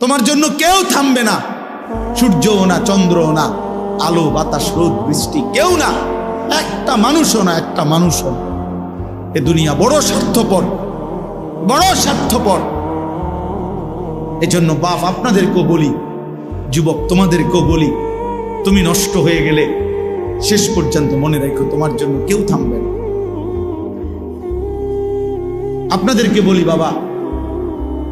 তোমার জন্য কেউ থামবে না। সূর্যও না, চন্দ্রও না, আলো, বাতাস, রোদ, বৃষ্টি, কেউ না। একটা মানুষও না, একটা মানুষও এ দুনিয়া বড় স্বার্থপর বড় স্বার্থপর। এজন্য বাপ, আপনাদেরকেও বলি, যুবক, তোমাদেরকেও বলি, তুমি নষ্ট হয়ে গেলে শেষ পর্যন্ত মনে রেখো, তোমার জন্য কেউ থামবে না। আপনাদেরকে বলি, বাবা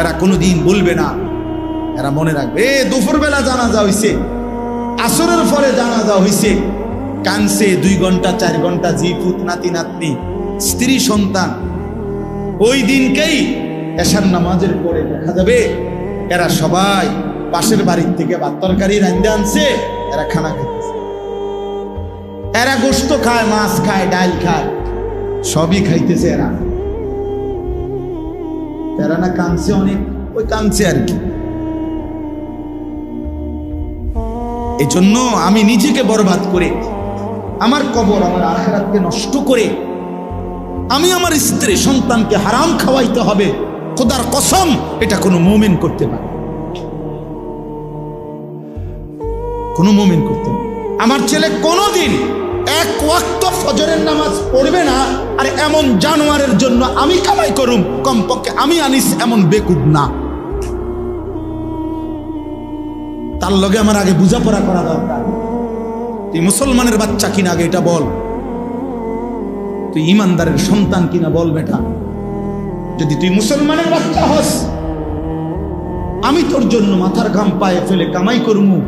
এরা কোনোদিন বলবে না। এরা মনে রাখবে, এ, দুপুরবেলা জানাজা হইছে, আসরের পরে জানাজা হইছে। কানছে দুই ঘণ্টা, চার ঘণ্টা, জি পুত, নাতি, নাতনি, স্ত্রী, সন্তান। ওই দিনকেই এশার নামাজের পরে দেখা যাবে, এরা সবাই পাশের বাড়ির থেকে ভাত তরকারি রান্ধে আনছে, এরা খানা খাইতেছে। এরা গোস্ত খায়, মাছ খায়, ডাল খায়, সবই খাইতেছে এরা। এরা না কাঁদছে অনেক ওই কাঁদছে আর কি এই জন্য আমি নিজেকে বরবাদ করে, আমার কবর আমার আখেরাতকে নষ্ট করে, আমি আমার স্ত্রী সন্তানকে হারাম খাওয়াইতে হবে। খোদার কসম, এটা কোনো মোমেন করতে পারে কোনো মোমেন করতে পারে আমার ছেলে কোনোদিন এক ওয়াক্ত ফজরের নামাজ পড়বে না, আর এমন জানোয়ারের জন্য আমি কামাই করুম। কমপক্ষে আমি আনিস এমন বেকুব না। তার লগে আমার আগে বোঝাপড়া করা দরকার। তুই মুসলমানের বাচ্চা কিনা আগে এটা বল। তুই ইমানদারের সন্তান কিনা বল বেটা। যদি তুই মুসলমানের বাচ্চা হস, আমি তোর জন্য মাথার ঘাম পায়ে ফেলে কামাই করমু।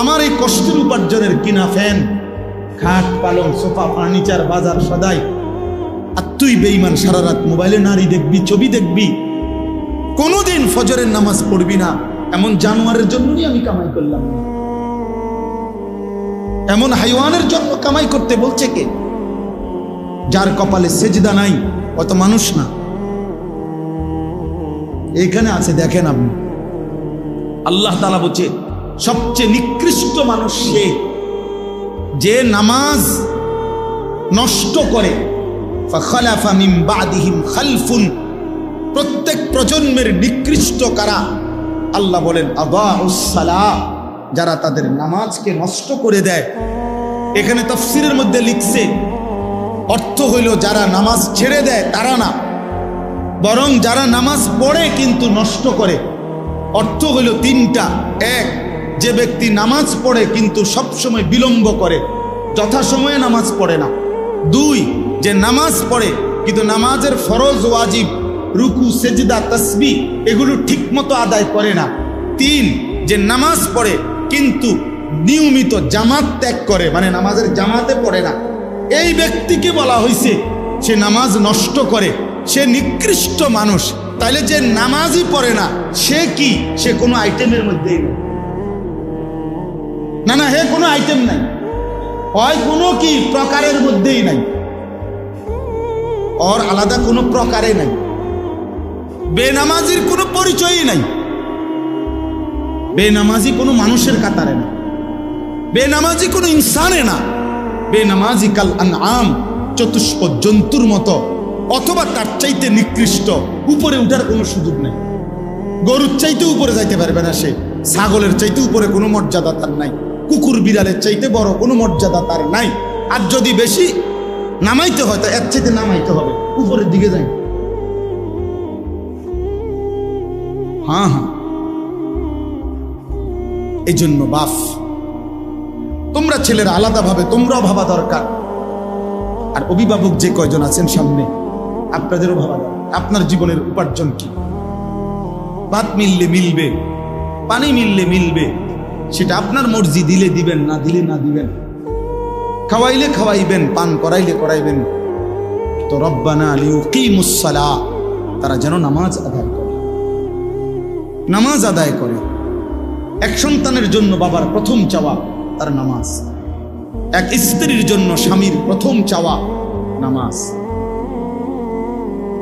আমার এই কষ্টের উপার্জনের কিনা ফ্যান। খাট পালং, সোফা, ফার্নিচার, বাজার, সদাই। আর তুই বেইমান সারা রাত মোবাইলে নারী দেখবি, ছবি দেখবি। কোনোদিন ফজরের নামাজ পড়বি না। এমন জানোয়ারের জন্যই আমি কামাই করলাম এমন হাইওয়ানের জন্য কামাই করতে বলছে কে? যার কপালে সেজদা নাই, অত মানুষ না। এখানে আছে, দেখেন আপনি। আল্লাহ তালা বলছে, সবচেয়ে নিকৃষ্ট মানুষ সে। যে নামাজ নষ্ট করে খালফুন, প্রত্যেক প্রজন্মের নিকৃষ্ট কারা? আল্লাহ বলেন আবাহসালা যারা তাদের নামাজকে নষ্ট করে দেয়। এখানে তফসিরের মধ্যে লিখছে, অর্থ হইল যারা নামাজ ছেড়ে দেয়, তারা না। বরং যারা নামাজ পড়ে কিন্তু নষ্ট করে, অর্থ হইল তিনটা। এক যে ব্যক্তি নামাজ পড়ে কিন্তু সবসময় বিলম্ব করে, যথাসময়ে নামাজ পড়ে না। দুই, যে নামাজ পড়ে, কিন্তু নামাজের ফরজ, ওয়াজিব, রুকু, সেজদা, তসবি, এগুলো ঠিকমতো আদায় করে না। তিন, যে নামাজ পড়ে, কিন্তু নিয়মিত জামাত ত্যাগ করে মানে নামাজের জামাতে পড়ে না। এই ব্যক্তিকে বলা হয়েছে সে নামাজ নষ্ট করে, সে নিকৃষ্ট মানুষ। তাইলে যে নামাজই পড়ে না, সে কি? সে কোনো আইটেমের মধ্যেই নেই। না না, হে, কোনো আইটেম নাই। হয় কোনো কি, প্রকারের মধ্যেই নাই। ওর আলাদা কোনো প্রকারে নাই। বেনামাজির কোনো পরিচয়ই নাই। বেনামাজি কোনো মানুষের কাতারে না। বেনামাজি কোনো ইনসানে না। বেনামাজি কাল আম চতুষ্প জন্তুর মতো, অথবা তার চাইতে নিকৃষ্ট, উপরে উঠার কোনো সুযোগ নেই। গরুর চাইতে উপরে যাইতে পারবে না সে। ছাগলের চাইতে উপরে কোনো মর্যাদা তার নাই। কুকুর বিড়ালের চাইতে বড় কোনো মর্যাদা তার নাই। আর যদি বেশি নামাইতে হয়, তা এর চাইতে নামাইতে হবে। উপরের দিকে যাই। হ্যাঁ হ্যাঁ। এই জন্য বাফ তোমরা ছেলেরা আলাদাভাবে, তোমরাও ভাবা দরকার। আর অভিভাবক যে কয়জন আছেন সামনে, আপনাদেরও ভাবা দরকার। আপনার জীবনের উপার্জন কি? ভাত মিললে মিলবে, পানি মিললে মিলবে সেটা আপনার মর্জি, দিলে দিবেন, না দিলে না দিবেন। খাওয়াইলে খাওয়াইবেন, পান করাইলে করাইবেন। তো রব্বানা লিউকিমুসসালা তারা যেন নামাজ আদায় করে। নামাজ আদায় করে। এক সন্তানের জন্য বাবার প্রথম চাওয়া, তার নামাজ। এক স্ত্রীর জন্য স্বামীর প্রথম চাওয়া, নামাজ।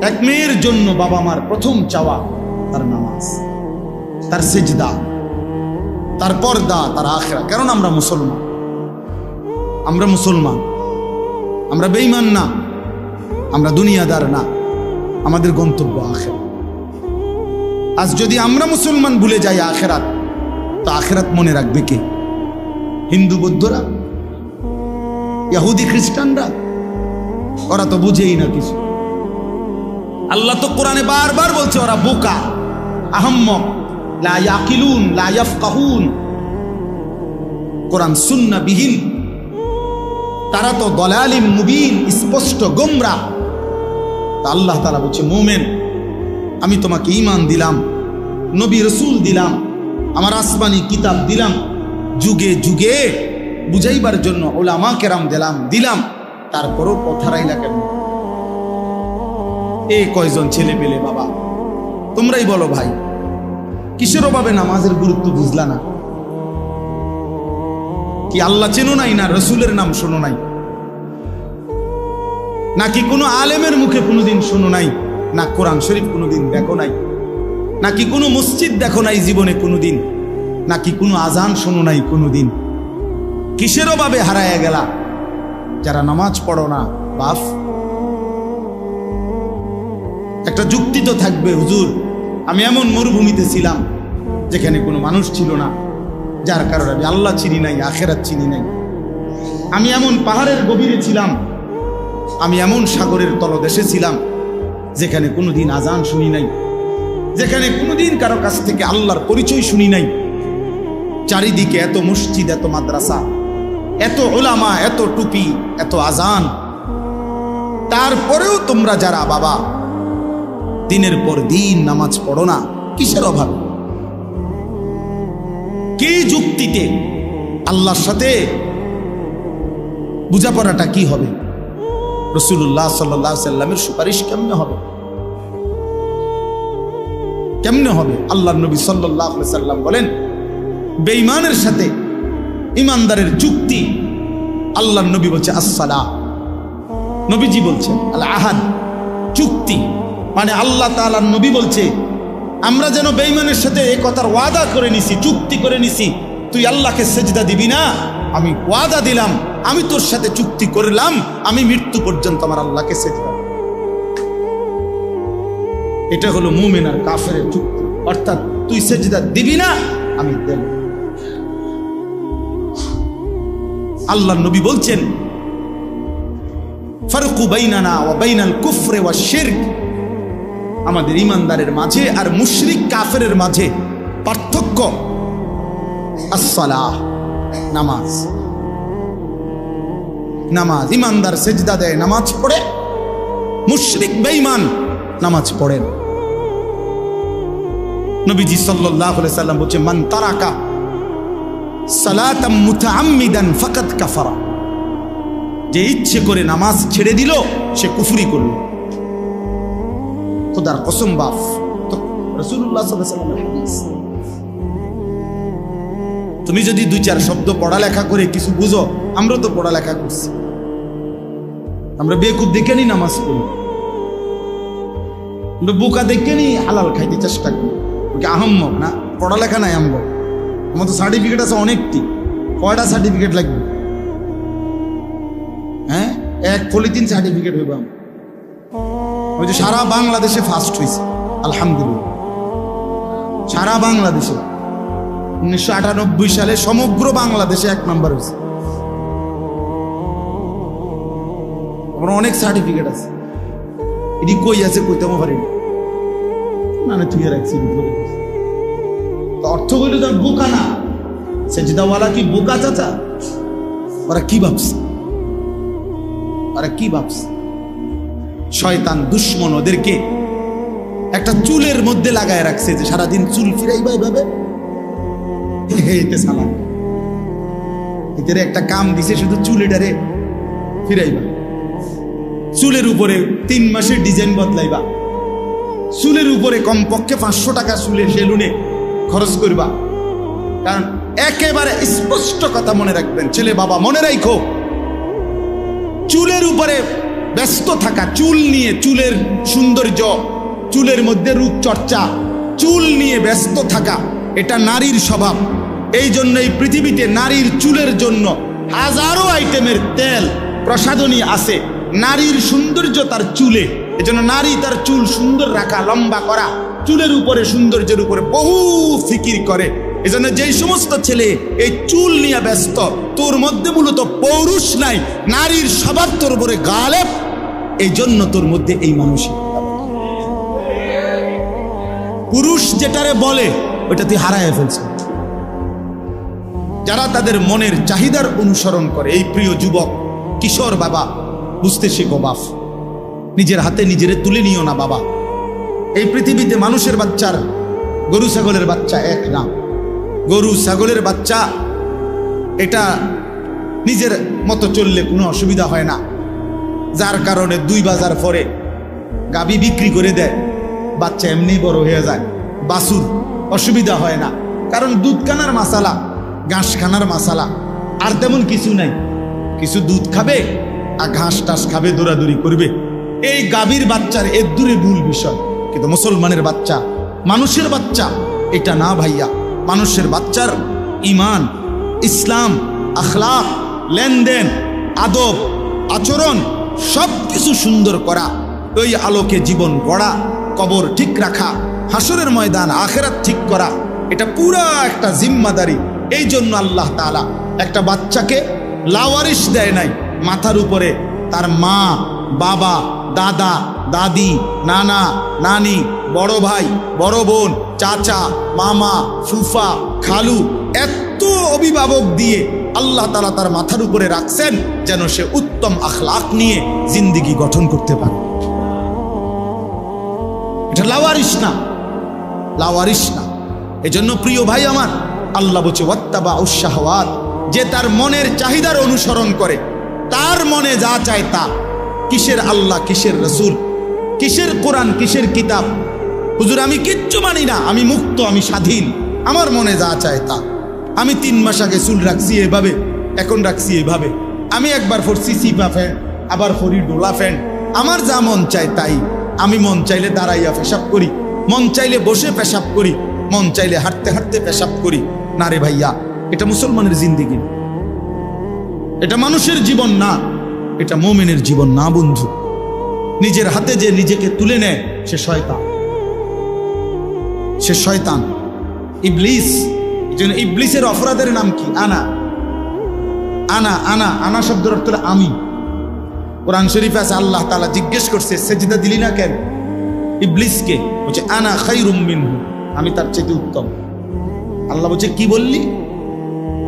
এক মেয়ের জন্য বাবা মার প্রথম চাওয়া, তার নামাজ। তার সেজদা। তার পর্দা, তার আখেরা। কারণ আমরা মুসলমান? আমরা মুসলমান। আমরা বেইমান না। আমরা দুনিয়াদার না। আমাদের গন্তব্য আখেরা। আজ যদি আমরা মুসলমান ভুলে যাই আখেরাত, তো আখেরাত মনে রাখবে কে? হিন্দু বৌদ্ধরা? ইহুদি, খ্রিস্টানরা? ওরা তো বুঝেই না কিছু। আল্লাহ তো কোরআনে বারবার বলছে, ওরা বোকা, আহম্মক। লা ইয়াকিলুন, লা ইয়াফকাহুন। কোরআন সুন্না বিহীন তারা তো দলালিম মুবিন, স্পষ্ট গোমরা। তা আল্লাহ তালা বলছে, মোমেন, আমি তোমাকে ইমান দিলাম, নবী রসুল দিলাম, আমার আসমানি কিতাব দিলাম, যুগে যুগে বুঝাইবার জন্য ওলামা কেরাম দিলাম দিলাম, তারপরও পথারাইলা কেন? এ কয়জন ছেলে পেলে বাবা? তোমরাই বলো ভাই। কিসের অভাবে নামাজের গুরুত্ব বুঝলা না? কি আল্লাহ চেনো নাই না রসুলের নাম শোনো নাই? নাকি কোনো আলেমের মুখে কোনোদিন শোনো নাই? না কোরআন শরীফ কোনোদিন দেখো নাই? নাকি কোনো মসজিদ দেখো নাই জীবনে কোনোদিন? নাকি কোনো আজান শোনো নাই কোনোদিন? কিসের অভাবে হারায় গেলা? যারা নামাজ পড়ো না, বাফ। একটা যুক্তি তো থাকবে, হুজুর। আমি এমন মরুভূমিতে ছিলাম যেখানে কোনো মানুষ ছিল না, যার কারণে আমি আল্লাহ চিনি নাই, আখেরাত চিনি নাই। আমি এমন পাহাড়ের গভীরে ছিলাম, আমি এমন সাগরের তলদেশে ছিলাম, যেখানে কোনোদিন আজান শুনি নাই, যেখানে কোনোদিন কারও কাছ থেকে আল্লাহর পরিচয় শুনি নাই। চারিদিকে এত মসজিদ, এত মাদ্রাসা, এত ওলামা, এত টুপি, এত আজান। তারপরেও তোমরা যারা বাবা দিনের পর দিন নামাজ পড়ো না। কিসের অভাবে? কি যুক্তিতে আল্লাহর সাথে বোঝাপড়াটা কি হবে? রসুল্লাহ সাল্লাহ সাল্লামের সুপারিশ কেমনে হবে? কেমনে হবে? আল্লাহ নবী সাল্লাহ সাল্লাম বলেন, বেঈমানের সাথে ইমানদারের যুক্তি। আল্লাহ নবী বলছে আসসালা নবীজি বলছেন আল আহাদ চুক্তি মানে আল্লাহ তাআলার নবী বলছে, আমরা যেন বেঈমানের সাথে এই কথার ওয়াদা করে নিছি, চুক্তি করে নিছি, তুই আল্লাহকে সেজদা দিবি না? আমি ওয়াদা দিলাম, আমি তোর সাথে চুক্তি করলাম, আমি মৃত্যু পর্যন্ত আমার আল্লাহকে সেজদা এটা হলো মুমিন আর কাফের চুক্তি। অর্থাৎ তুই সেজদা দিবি না, আমি দেব আল্লাহ নবী বলছেন, ফারুকু বাইনানা ওয়া বাইনাল কুফরে ওয়া শিরক। আমাদের ইমানদারের মাঝে আর মুশরিক কাফেরের মাঝে পার্থক্য। আসসালাহ, নামাজ। নামাজ, ইমানদার সেজদা দেয়, নামাজ পড়ে। মুশরিক বেঈমান, নামাজ পড়েন। নবীজি সাল্লাল্লাহু আলাইহি সাল্লাম বলছে, মান তারাকা সালাতাম মুতাআম্মিদান কাফারা। যে ইচ্ছে করে নামাজ ছেড়ে দিল, সে কুফরি করল। খোদার কসম আলাইহি হাদিস। তুমি যদি দুই চার শব্দ পড়ালেখা করে কিছু বুঝো, আমরা তো পড়ালেখা করছি। আমরা বেকুব দেখে নি নামাজ পড়ি। আমরা বোকা দেখে নি হালাল খাইতে চেষ্টা করি। ওকে আহম্মক না, পড়ালেখা নাই আমগো আমার তো সার্টিফিকেট আছে অনেকটি। কয়টা সার্টিফিকেট লাগবে? হ্যাঁ? এক পলিথিন সার্টিফিকেট হইব আমার। ওই যে সারা বাংলাদেশে ফার্স্ট হয়েছে আলহামদুলিল্লাহ। সারা বাংলাদেশে। উনিশশো আটানব্বই সালে সমগ্র বাংলাদেশে এক নম্বর হয়েছে আমার অনেক সার্টিফিকেট আছে। এটি কই আছে কইতে আমার পারি না না তুই রাখছি। অর্থ কইলে তো বোকা না। সেজিদাওয়ালা কি বোকা চাচা? ওরা কি ভাবছে? ওরা কি ভাবছে? শয়তান দুশ্মন ওদেরকে একটা চুলের মধ্যে লাগায় রাখছে যে সারাদিন চুল ফিরাইবা এভাবে এতে সালাম এদের একটা কাম দিছে, শুধু চুলেটারে ফিরাইবা। চুলের উপরে তিন মাসের ডিজাইন বদলাইবা। চুলের উপরে কমপক্ষে পাঁচশো টাকা চুলের সেলুনে খরচ করবা। কারণ একেবারে স্পষ্ট কথা মনে রাখবেন, ছেলে বাবা, মনে রাখো চুলের উপরে ব্যস্ত থাকা, চুল নিয়ে চুলের সৌন্দর্য, চুলের মধ্যে রূপচর্চা, চুল নিয়ে ব্যস্ত থাকা, এটা নারীর স্বভাব। এই জন্য এই পৃথিবীতে নারীর চুলের জন্য হাজারো আইটেমের তেল, প্রসাধনী আছে। নারীর সৌন্দর্য তার চুলে। এজন্য নারী তার চুল সুন্দর রাখা, লম্বা করা, চুলের উপরে সৌন্দর্যের উপরে বহু ফিকির করে। এজন্য যেই সমস্ত ছেলে এই চুল নিয়ে ব্যস্ত, তোর মধ্যে মূলত পৌরুষ নাই, নারীর সবার তোর উপরে গালেব এই জন্য তোর মধ্যে এই মানসিক পুরুষ যেটারে বলে ওটা তুই হারায় ফেলছ যারা তাদের মনের চাহিদার অনুসরণ করে, এই প্রিয় যুবক, কিশোর বাবা, বুঝতে শেখো বাপ নিজের হাতে নিজেরে তুলে নিও না বাবা। এই পৃথিবীতে মানুষের বাচ্চার, গরু, ছাগলের বাচ্চা এক না। গরু, ছাগলের বাচ্চা, এটা নিজের মতো চললে কোনো অসুবিধা হয় না। যার কারণে দুই বাজার পরে গাবি বিক্রি করে দেয়, বাচ্চা এমনি বড় হয়ে যায় বাসুর অসুবিধা হয় না। কারণ দুধ খানার মাসালা, ঘাস খানার মাসালা, আর তেমন কিছু নাই। কিছু দুধ খাবে আর ঘাস টাস খাবে, দৌড়াদৌড়ি করবে। এই গাভীর বাচ্চার এর দূরে ভুল বিষয়। কিন্তু মুসলমানের বাচ্চা, মানুষের বাচ্চা, এটা না ভাইয়া। মানুষের বাচ্চার ইমান ইসলাম আখলাক লেনদেন, আদব, আচরণ সব কিছু সুন্দর করা, ওই আলোকে জীবন গড়া, কবর ঠিক রাখা হাসরের ময়দান আখেরাত ঠিক করা, এটা পুরা একটা জিম্মাদারি। এই জন্য আল্লাহ তাআলা একটা বাচ্চাকে লাওয়ারিস দেয় নাই, মাথার উপরে তার মা, বাবা দাদা, দাদি, নানা, নানি, বড় ভাই, বড় বোন, চাচা, মামা, ফুফা, খালু এত অভিভাবক দিয়ে আল্লাহ তালা তার মাথার উপরে রাখছেন যেন সে উত্তম আখলাক নিয়ে জিন্দিগি গঠন করতে পারে। এটা লাওয়ারিস না। লাওয়ারিস না। এজন্য প্রিয় ভাই আমার, আল্লাহ বলছে ওয়াত্তাবা উৎসাহওয়াত যে তার মনের চাহিদার অনুসরণ করে, তার মনে যা চায় তা। কিসের আল্লাহ, কিসের রসুল, কিসের কোরআন, কিসের কিতাব? হুজুর, আমি কিচ্ছু মানি না, আমি মুক্ত, আমি স্বাধীন। আমার মনে যা চায় তা। আমি তিন মাস আগে চুল রাখছি এভাবে, এখন রাখছি এভাবে। আমি একবার ফরছি সিপা ফ্যান, আবার ফরি ডোলা ফ্যান। আমার যা মন চায় তাই। আমি মন চাইলে দাঁড়াইয়া পেশাব করি। মন চাইলে বসে পেশাব করি। মন চাইলে হাঁটতে হাঁটতে পেশাব করি। না রে ভাইয়া, এটা মুসলমানের জিন্দিগি। এটা মানুষের জীবন না। এটা মোমেনের জীবন না, বন্ধু। নিজের হাতে যে নিজেকে তুলে নেয়, সে শয়তান। সে শয়তান। ইবলিস ইবলিসের অপরাধের নাম কি? আনা। আনা আনা আনা শব্দের অর্থ আমি। কোরআন শরীফ আছে, আল্লাহ তালা জিজ্ঞেস করছে, সেজিদা দিলি না কেন? ইবলিসকে বলছে, আনা খাই মিনহু। আমি তার চেয়ে উত্তম। আল্লাহ বলছে, কি বললি?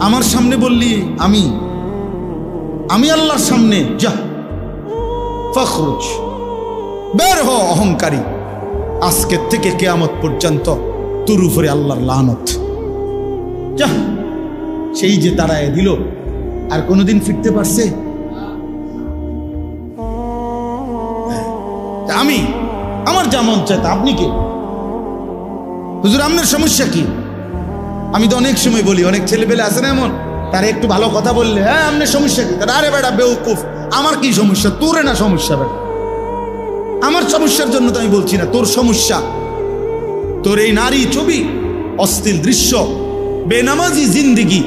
আমার সামনে বললি আমি। আমি আল্লাহর সামনে যা ফখরুজ, বের হ অহংকারী। আজকের থেকে কেয়ামত পর্যন্ত তোর উপরে আল্লাহর লানত। যা সেই যে তারায় দিল, আর কোনোদিন ফিরতে পারছে? আমি, আমার যা মন আপনি কে? হুজুর, আপনার সমস্যা কি? আমি তো অনেক সময় বলি, অনেক ছেলেপেলে আছে না এমন? তারা একটু ভালো কথা বললে হ্যাঁ আপনার সমস্যা কি? আরে বেটা, বেউকুফ। আমার কি সমস্যা? তোরে না সমস্যা, বেটা। আমার সমস্যার জন্য তো আমি বলছি না, তোর সমস্যা। তোর এই নারী ছবি অস্থির দৃশ্য, বেনামাজি জিন্দিগি,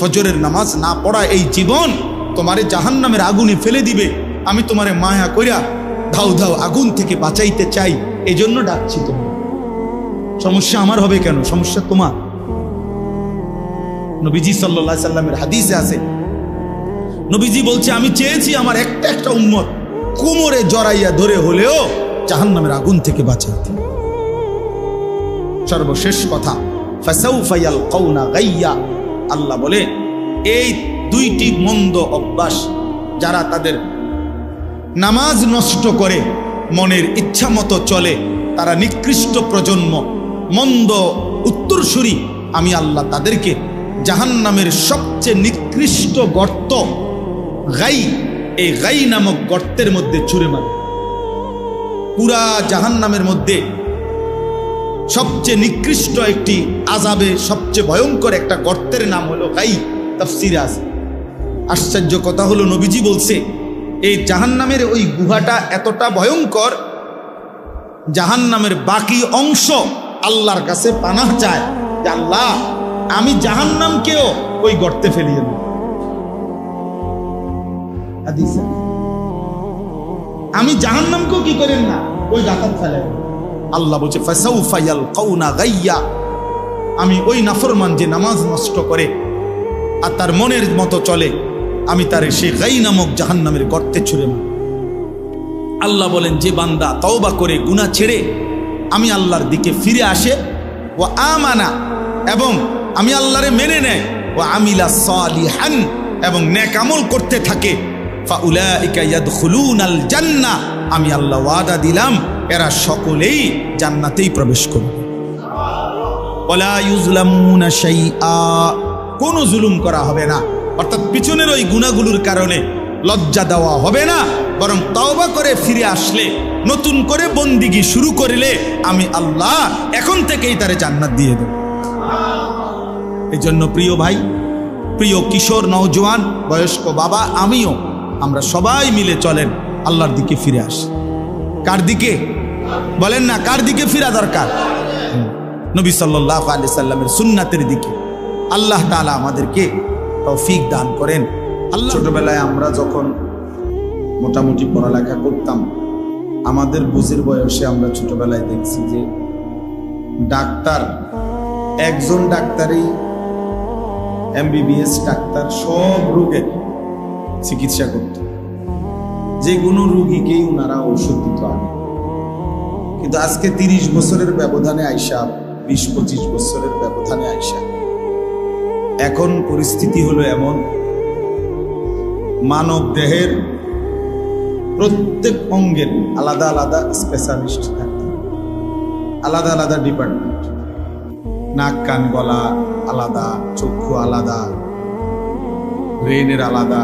ফজরের নামাজ না পড়া এই জীবন তোমারে জাহান নামের আগুনে ফেলে দিবে। আমি তোমারে মায়া কইরা ধাউ ধাউ আগুন থেকে বাঁচাইতে চাই এই জন্য ডাকছি তোমার সমস্যা আমার হবে কেন? সমস্যা তোমার। নবীজি সাল্লা সাল্লামের হাদিসে আছে। নবীজি বলছে, আমি চেয়েছি আমার একটা একটা উম্মত কোমরে জড়াইয়া ধরে হলেও জাহান্নামের আগুন থেকে বাঁচাইতে সর্বশেষ কথা ফাসাউফায়াল কওনা গাইয়া। আল্লাহ বলে, এই দুইটি মন্দ অভ্যাস যারা তাদের নামাজ নষ্ট করে, মনের ইচ্ছা মতো চলে, তারা নিকৃষ্ট প্রজন্ম, মন্দ উত্তরসূরি, আমি আল্লাহ তাদেরকে জাহান্নামের সবচেয়ে নিকৃষ্ট গর্ত গাই, এই গাই নামক গর্তের মধ্যে ছুঁড়ে মারে। পুরা জাহান্নামের মধ্যে সবচেয়ে নিকৃষ্ট একটি আজাবে সবচেয়ে ভয়ঙ্কর একটা গর্তের নাম হলো গাই, তাফসিরে আছে আশ্চর্য কথা হলো, নবীজি বলছে, এই জাহান্নামের ওই গুহাটা এতটা ভয়ঙ্কর, জাহান্নামের বাকি অংশ আল্লাহর কাছে পানাহ চায় আল্লাহ আমি জাহান জাহান্নামকেও ওই গর্তে ফেলিয়ে দেব। আমি জাহান্নামকেও কি করেন না ওই গাতার ফেলে। আল্লাহ বলছে আমি ওই নাফরমান যে নামাজ নষ্ট করে আর তার মনের মতো চলে, আমি তার সে গাই নামক জাহান্নামের গর্তে ছুড়ে মারি আল্লাহ বলেন, যে বান্দা তওবা করে গুনাহ ছেড়ে আমি আল্লাহর দিকে ফিরে আসে ও আমানা এবং আমি আল্লাহরে মেনে নেয় ও আমিলা সালিহান, এবং নেক আমল করতে থাকে। জান্নাহ আমি আল্লাহ ওয়াদা দিলাম, এরা সকলেই জান্নাতেই প্রবেশ করবে। কোনো জুলুম করা হবে না। অর্থাৎ পিছনের ওই গুণাগুলোর কারণে লজ্জা দেওয়া হবে না, বরং তওবা করে ফিরে আসলে, নতুন করে বন্দিগি শুরু করলে আমি আল্লাহ এখন থেকেই তারে জান্নাত দিয়ে দেব। এই জন্য প্রিয় ভাই, প্রিয় কিশোর, নওজোয়ান, বয়স্ক বাবা, আমিও আমরা সবাই মিলে চলেন আল্লাহর দিকে ফিরে আসি। কার দিকে? বলেন না, কার দিকে ফিরা দরকার? নবী সাল্লাহ আলি সাল্লামের সুন্নাতের দিকে। আল্লাহ তালা আমাদেরকে তৌফিক দান করেন। আল্লাহ ছোটবেলায় আমরা যখন মোটামুটি পড়ালেখা করতাম, আমাদের বুঝের বয়সে আমরা ছোটবেলায় দেখছি যে ডাক্তার, একজন ডাক্তারই এমবিবিএস ডাক্তার, সব রোগের চিকিৎসা করত। যে কোনো রুগীকেই ওনারা ওষুধ দিত আগে। কিন্তু আজকে তিরিশ বছরের ব্যবধানে আইসা, বিশ, পঁচিশ বছরের ব্যবধানে আইসা, এখন পরিস্থিতি হলো এমন, মানব দেহের প্রত্যেক অঙ্গের আলাদা আলাদা স্পেশালিস্ট থাকে আলাদা আলাদা ডিপার্টমেন্ট নাক, কান, গলা আলাদা, চক্ষু আলাদা ব্রেনের আলাদা।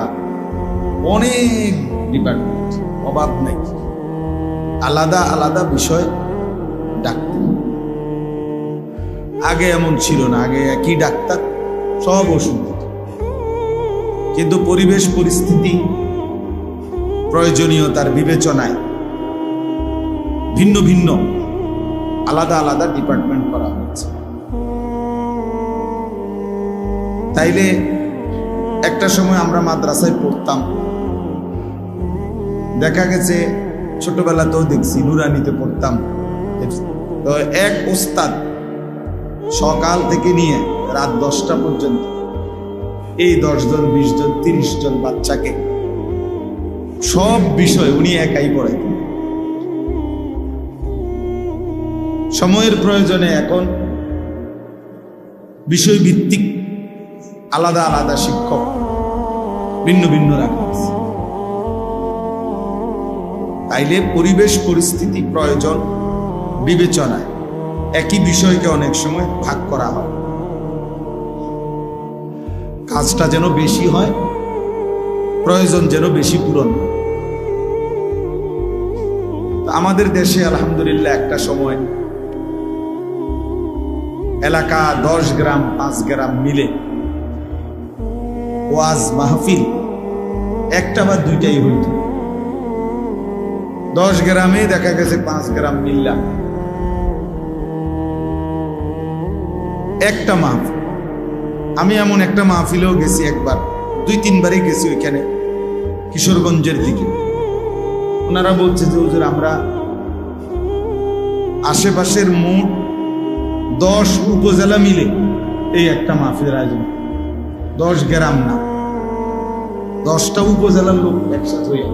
অনেক ডিপার্টমেন্ট অভাব নেই। আলাদা আলাদা বিষয় ডাক্তার। আগে এমন ছিল না, আগে একই ডাক্তার, সব ওষুধ কিন্তু পরিবেশ, পরিস্থিতি, প্রয়োজনীয়তার বিবেচনায় ভিন্ন ভিন্ন, আলাদা আলাদা ডিপার্টমেন্ট করা তাইলে একটা সময় আমরা মাদ্রাসায় পড়তাম। দেখা গেছে ছোটবেলাতেও দেখছি, নুরানিতে পড়তাম। তো এক ওস্তাদ সকাল থেকে নিয়ে রাত দশটা পর্যন্ত, এই দশজন বিশ জন তিরিশ জন বাচ্চাকে সব বিষয় উনি একাই পড়াইতেন। সময়ের প্রয়োজনে এখন বিষয় ভিত্তিক আলাদা আলাদা শিক্ষক। ভিন্ন ভিন্ন রাখা আছে। তাইলে পরিবেশ পরিস্থিতি প্রয়োজন বিবেচনায়। একই বিষয়কে অনেক সময় ভাগ করা হয়। কাজটা যেন বেশি হয় প্রয়োজন যেন বেশি পূরণ তো আমাদের দেশে আলহামদুলিল্লাহ একটা সময় এলাকা দশ গ্রাম পাঁচ গ্রাম মিলে ওয়াজ মাহফিল, একটা বা দুইটাই হইত। দশ গ্রামে দেখা গেছে পাঁচ গ্রাম মিল্লা। একটা মাহফিল। আমি এমন একটা মাহফিলেও গেছি একবার, দুই তিনবারই গেছি ওইখানে, কিশোরগঞ্জের দিকে। ওনারা বলছে যে, হুজুর, আমরা আশেপাশের মোট দশ উপজেলা মিলে এই একটা মাহফিলের আয়োজন দশ গ্রাম না। দশটা উপজেলার লোক একসাথে হয়ে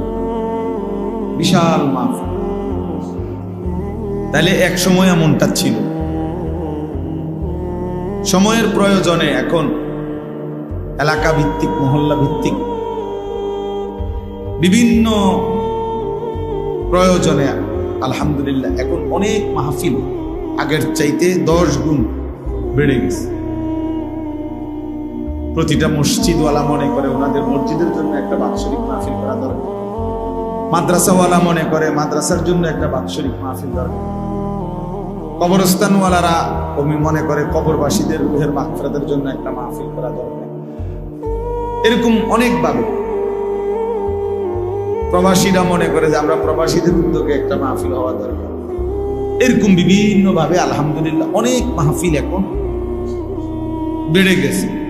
বিশাল মাহফিল তাহলে এক সময় এমনটা ছিল। সময়ের প্রয়োজনে এখন এলাকা ভিত্তিক মহল্লা ভিত্তিক বিভিন্ন প্রয়োজনে আলহামদুলিল্লাহ এখন অনেক মাহফিল আগের চাইতে দশ গুণ বেড়ে গেছে। প্রতিটা মসজিদওয়ালা মনে করে ওনাদের মসজিদের জন্য একটা বাৎসরিক মাহফিল করা দরকার। মাদ্রাসাওয়ালা মনে করে মাদ্রাসার জন্য একটা বাৎসরিক মাহফিল দরকার। কবরস্থানওয়ালারা আমি মনে করে কবরবাসীদের রুহের মাগফিরাতের জন্য একটা মাহফিল করা দরকার। এরকম অনেকভাবে প্রবাসীরা মনে করে যে আমরা প্রবাসীদের উদ্যোগে একটা মাহফিল হওয়া দরকার। এরকম বিভিন্নভাবে আলহামদুলিল্লাহ অনেক মাহফিল এখন বেড়ে গেছে।